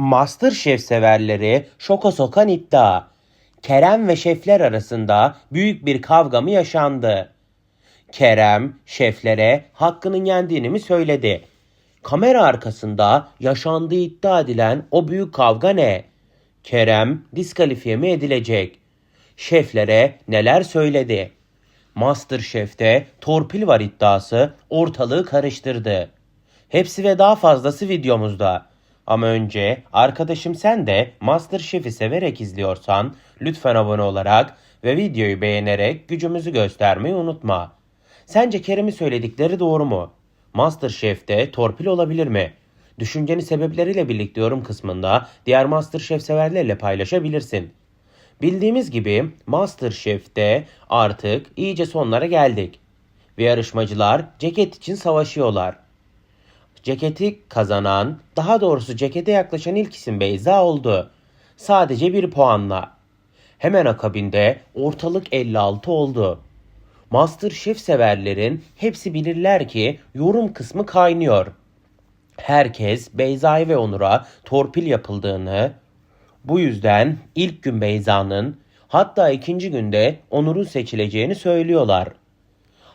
Masterchef severleri şoka sokan iddia. Kerem ve şefler arasında büyük bir kavga mı yaşandı? Kerem şeflere hakkının yendiğini mi söyledi? Kamera arkasında yaşandığı iddia edilen o büyük kavga ne? Kerem diskalifiye mi edilecek? Şeflere neler söyledi? Masterchef'te torpil var iddiası ortalığı karıştırdı. Hepsi ve daha fazlası videomuzda. Ama önce arkadaşım sen de Masterchef'i severek izliyorsan lütfen abone olarak ve videoyu beğenerek gücümüzü göstermeyi unutma. Sence Kerem'in söyledikleri doğru mu? Masterchef'te torpil olabilir mi? Düşünceni sebepleriyle birlikte yorum kısmında diğer Masterchef severlerle paylaşabilirsin. Bildiğimiz gibi Masterchef'te artık iyice sonlara geldik. Ve yarışmacılar ceket için savaşıyorlar. Ceketi kazanan, daha doğrusu cekete yaklaşan ilk isim Beyza oldu. Sadece bir puanla. Hemen akabinde ortalık 56 oldu. Masterchef severlerin hepsi bilirler ki yorum kısmı kaynıyor. Herkes Beyza'ya ve Onur'a torpil yapıldığını, bu yüzden ilk gün Beyza'nın hatta ikinci günde Onur'un seçileceğini söylüyorlar.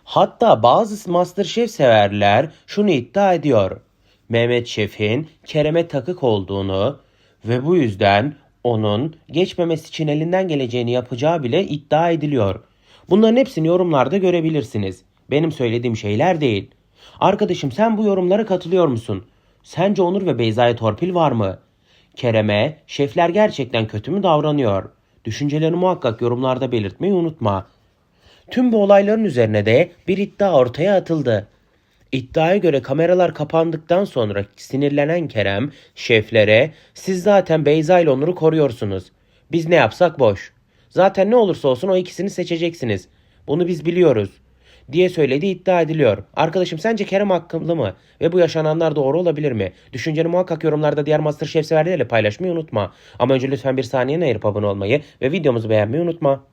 Hatta bazı Masterchef severler şunu iddia ediyor. Mehmet Şef'in Kerem'e takık olduğunu ve bu yüzden onun geçmemesi için elinden geleceğini yapacağı bile iddia ediliyor. Bunların hepsini yorumlarda görebilirsiniz. Benim söylediğim şeyler değil. Arkadaşım sen bu yorumlara katılıyor musun? Sence Onur ve Beyza'ya torpil var mı? Kerem'e şefler gerçekten kötü mü davranıyor? Düşüncelerini muhakkak yorumlarda belirtmeyi unutma. Tüm bu olayların üzerine de bir iddia ortaya atıldı. İddiaya göre kameralar kapandıktan sonra sinirlenen Kerem şeflere siz zaten Beyza ile Onur'u koruyorsunuz. Biz ne yapsak boş. Zaten ne olursa olsun o ikisini seçeceksiniz. Bunu biz biliyoruz diye söylediği iddia ediliyor. Arkadaşım sence Kerem haklı mı? Ve bu yaşananlar doğru olabilir mi? Düşünceni muhakkak yorumlarda diğer Masterchef severlerle paylaşmayı unutma. Ama önce lütfen bir saniyene ayırıp abone olmayı ve videomuzu beğenmeyi unutma.